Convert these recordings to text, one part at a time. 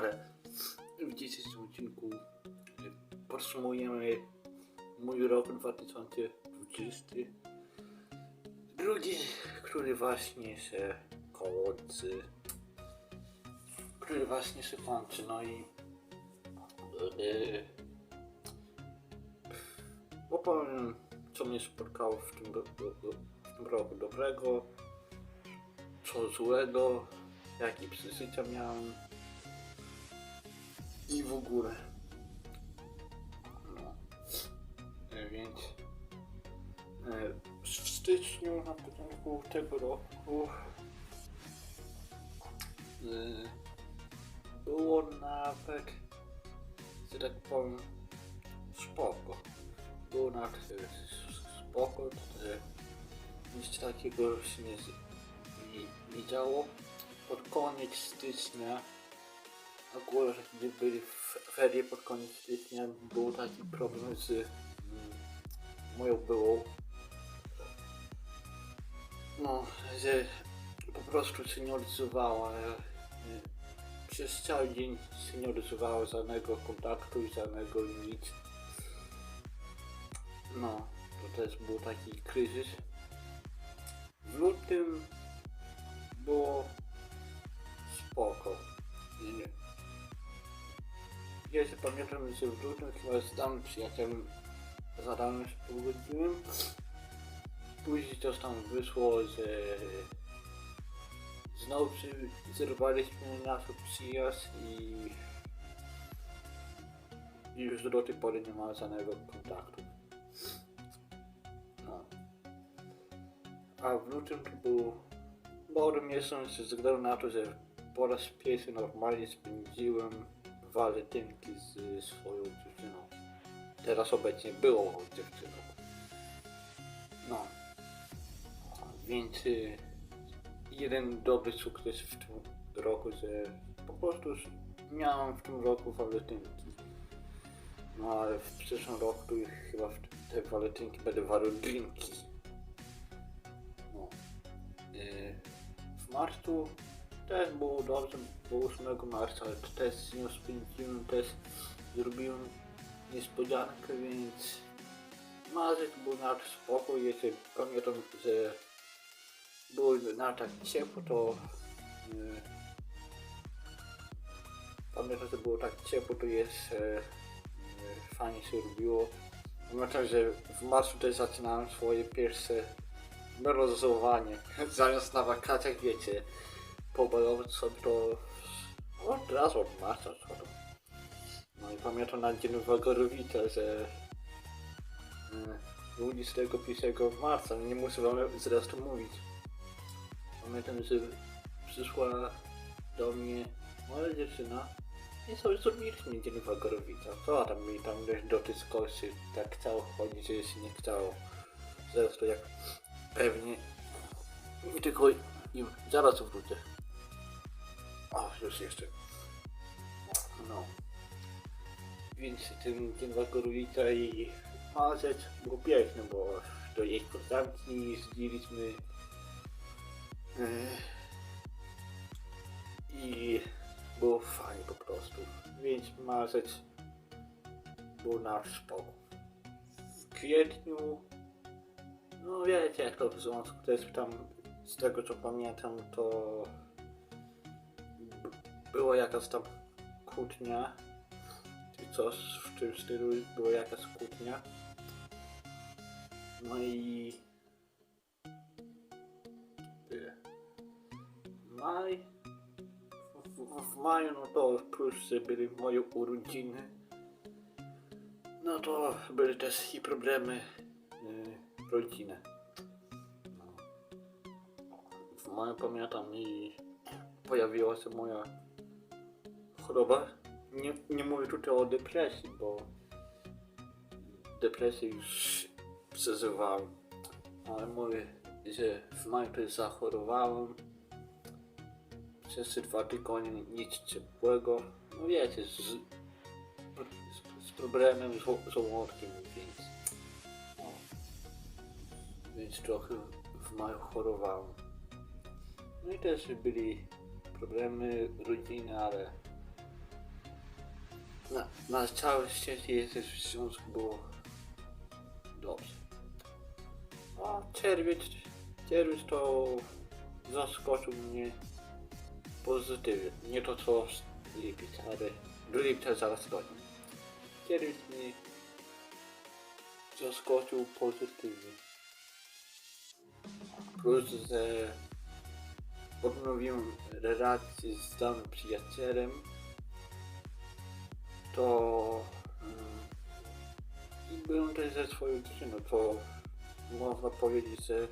ale w dzisiejszym odcinku podsumujemy mój rok 2020. Drugi, który właśnie się kończy. Który właśnie się kończy, no i yy, opowiem co mnie spotkało w tym, w tym roku dobrego, co złego, jakie przeżycia miałem i w ogóle. No. E, Więc e, w styczniu na początku tego roku e, było nawet, że tak powiem, spoko. Było nawet spoko, że nic takiego się nie, nie, nie działo. Pod koniec stycznia Akurat gdy byli f- ferie pod koniec stycznia, był taki problem z mm, moją byłą. No, że po prostu się nie Przez cały dzień się nie żadnego kontaktu i żadnego nic. No, to też był taki kryzys. W lutym ja się pamiętam, że w lutym chyba z danym przyjacielem za danym się pogodziłem. Później coś tam wyszło, że znowu zerwaliśmy nasz przyjaźń i i już do tej pory nie ma żadnego kontaktu. No. A w lutym to był dobry miesiąc ze względu na to, że po raz pierwszy normalnie spędziłem walentynki z swoją dziewczyną. Teraz obecnie byłą dziewczyną. No. Więc y, jeden dobry sukces w tym roku, że po prostu miałem w tym roku walentynki. No ale w przyszłym roku to chyba w te walentynki będę drinki. No. Y, w marcu też było dobrze, bo 8 marca też z nią spędziłem, też zrobiłem niespodziankę, więc marzec był nawet spoko, jeszcze pamiętam, że było na tak ciepło, to yy, pamiętam, że było tak ciepło, to jeszcze yy, fajnie się robiło. Pamiętam, że w marcu też zaczynałem swoje pierwsze mrozowanie, zamiast na wakacjach, wiecie, pobalować sobie to od razu od marca co to. No i pamiętam na dzień Wagorowica, że e, 21 marca, nie muszę wam zresztą mówić. Pamiętam, że przyszła do mnie moja dziewczyna i sobie zrobiliśmy dzień Wagorowica. Co tam mi tam gdzieś do tych skoszy tak chciało chodzić, że się nie chciało. Zresztą jak pewnie tylko im zaraz wrócę. O, już jeszcze. No. Więc ten dzień Wagorowica i marzec był piękny, bo do jej koleżanki jeździliśmy. Yy, I było fajnie po prostu. Więc marzec był nasz spokój. W kwietniu no wiecie jak to w związku też tam z tego co pamiętam to była jakaś tam kłótnia czy coś w tym stylu była jakaś kłótnia no i tyle. maj w, w, w maju no to plus że były moje urodziny no to były też i problemy y, rodzinę. No. W maju pamiętam i pojawiła się moja choroba. Nie, nie mówię tutaj o depresji, bo depresję już przeżywałem. Ale mówię, że w maju zachorowałem. Przez dwa tygodnie nic ciepłego. No wiecie, z, z, z problemem z żo- żołądkiem, więc no, więc trochę w maju chorowałem. No i też byli problemy rodziny, ale na, na całe szczęście jesteś w związku było dobrze. A czerwiec, czerwiec to zaskoczył mnie pozytywnie. Nie to co lipiec, ale do lipca zaraz dojdę. Czerwiec mnie zaskoczył pozytywnie. Plus, że odnowiłem relację z danym przyjacielem, to mm, i byłem też ze swoją dziewczyną, to można powiedzieć, że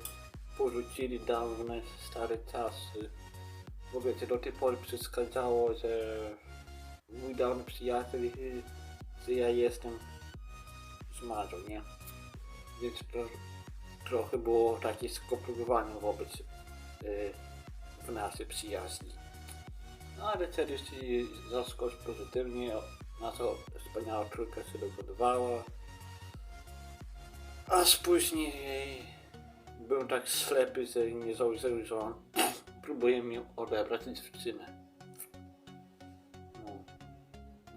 porzucili dawne stare czasy. Bo wiecie, do tej pory przeszkadzało, że mój dawny przyjaciel, że ja jestem z Marzą, nie? Więc tro, trochę było takie skomplikowane wobec y, w naszej przyjaźni. No ale się zaskoczył pozytywnie, na to wspaniała trójka się dogodowała. Aż później byłem tak ślepy, że nie zauważyłem, że on próbuje mi odebrać dziewczynę. No.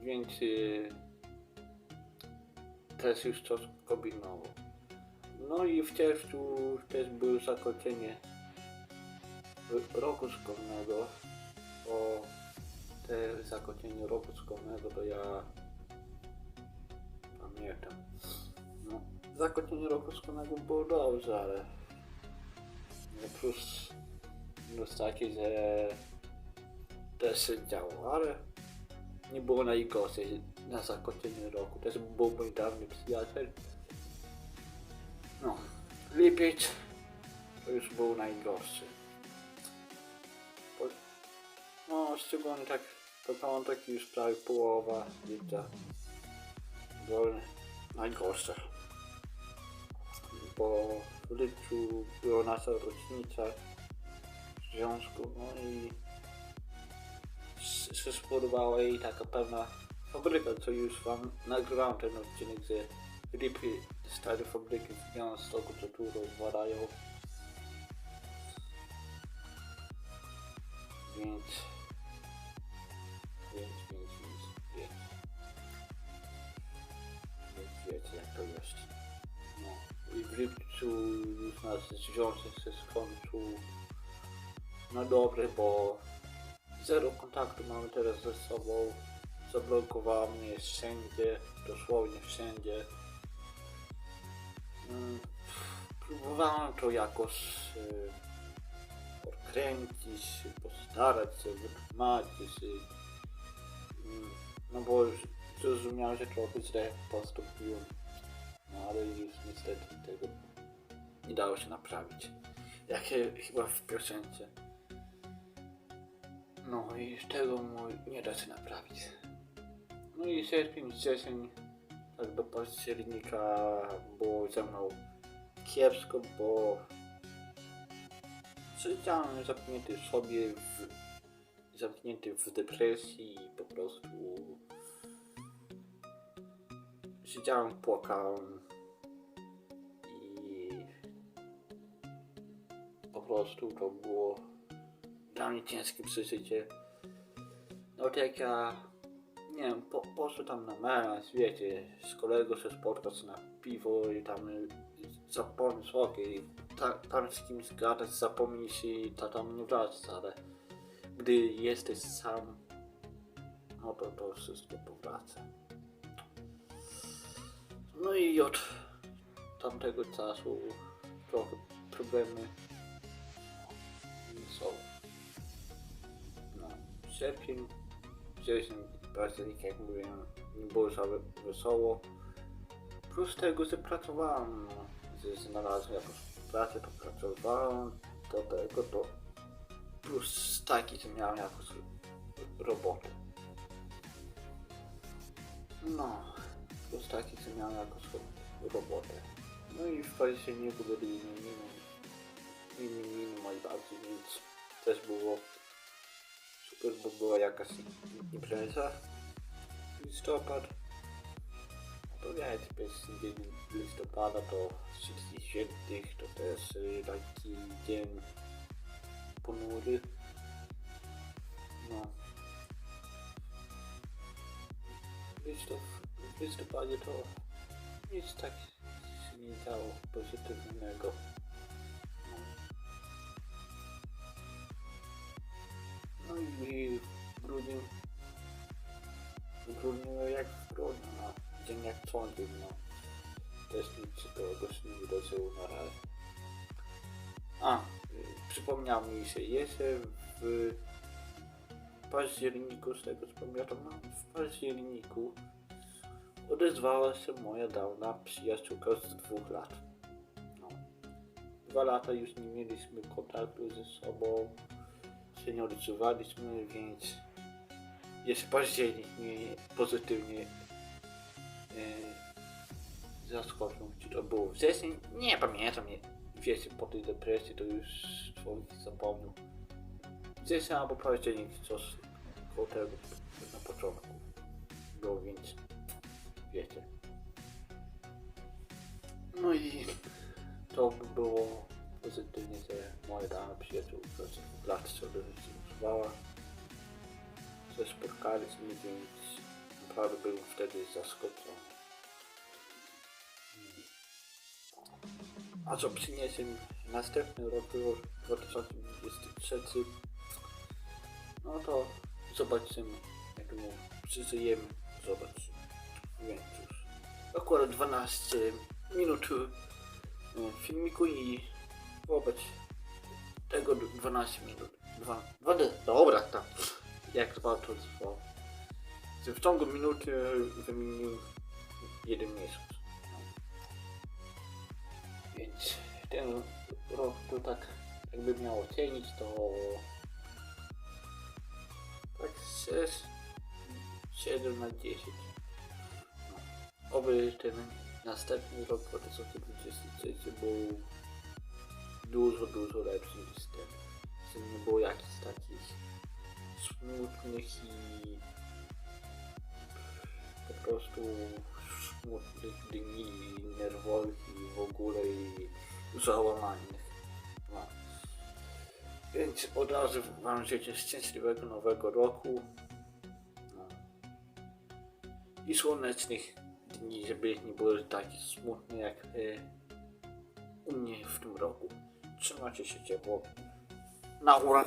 Więc y, też już to kombinował. No i w czerwcu też było zakończenie roku szkolnego. Zakończenie roku szkolnego to ja pamiętam. No, zakończenie roku szkolnego było dobrze, ale no plus minus taki, że też się działo, ale nie było najgorszej na zakończenie roku. Też był mój dawny przyjaciel. No, lipiec to już był najgorszy. No, szczególnie tak początek już prawie połowa lipca było najgorsze. Bo w lipcu była nasza rocznica związku, no i się spodobała jej taka pewna fabryka, co już wam nagrywałem ten odcinek, że ripy stare fabryki w Białymstoku, co tu rozwalają. Więc, to jest. No. I w lipcu już nasz związek się skończył na dobre, bo zero kontaktu mamy teraz ze sobą. Zablokowała mnie wszędzie, dosłownie wszędzie. Mm, Próbowałem to jakoś y, odkręcić, postarać się, wytłumaczyć. mm, No bo zrozumiałem, że trochę źle postąpiłem. No ale już niestety tego nie dało się naprawić. Jak się chyba w piosence. No i tego mu nie da się naprawić. No i sierpień, wrzesień, tak do października było ze mną kiepsko, bo siedziałem zamknięty w sobie, w, zamknięty w depresji i po prostu siedziałem, płakałem prostu to było dla mnie ciężkie przeżycie. No tak ja, nie wiem, po, poszedł tam na melanż, wiecie, z kolegą się spotkać na piwo i tam y, zapomnieć i ta, tam z kimś gadać, zapomnieć i ta tam nie wracać, ale gdy jesteś sam, no to to wszystko powraca. No i od tamtego czasu trochę problemy są. No, sierpień, wrzesień, październik, jak mówiłem, nie było za we- wesoło. Plus tego, że pracowałem, no, że znalazłem jakąś pracę, to pracowałem, do tego to plus taki, że miałem jakąś robotę. No, plus taki, że miałem jakąś ro- robotę. No i w październiku byli imieniny, imieniny moi babci, więc też było super, bo była jakaś impreza. Listopad. To wiecie, pierwszy dzień listopada to wszystkich świętych, to też y, taki dzień ponury. No. w listopadzie to nic tak się nie działo pozytywnego. I w grudniu, w grudniu jak w grudniu, no, dzień jak sądził, no. Też nic się tego nie wydarzyło na razie. A, y, przypomniał mi się, jeszcze w październiku, z tego co pamiętam, no, w październiku odezwała się moja dawna przyjaciółka z dwóch lat. No. Dwa lata już nie mieliśmy kontaktu ze sobą, nie odczuwaliśmy, więc jeszcze październik mnie pozytywnie e, zaskoczył. Czy to było wrzesień? Nie pamiętam. Nie. Wiecie, po tej depresji to już człowiek zapomniał. Wrzesień albo październik, coś koło tego na początku było, więc wiecie. No i to by było pozytywnie, że moja dana przyjaciółka z dwóch lat się odezwała. Że spotkaliśmy, więc naprawdę byłem wtedy zaskoczony. A co przyniesie następny rok, rok 2023? No to zobaczymy, jak mu przeżyjemy, zobaczymy. Więc już akurat 12 minut e, filmiku i wobec tego 12 minut. Dwa, dwa, dobra, tak. Jak trwało? Że W ciągu minuty wymienił jeden miesiąc. No. Więc ten rok to tak jakby miał ocenić to tak 6, 7 na 10. No. Oby ten następny rok 2023 był dużo, dużo lepszy niż ten. Że nie było jakichś takich smutnych i po prostu smutnych dni, nerwowych i w ogóle i załamanych. No. Więc od razu Wam życzę szczęśliwego nowego roku. No. I słonecznych dni, żeby nie były takie smutne jak y, u mnie w tym roku. Trzymajcie się ciepło. Na uran.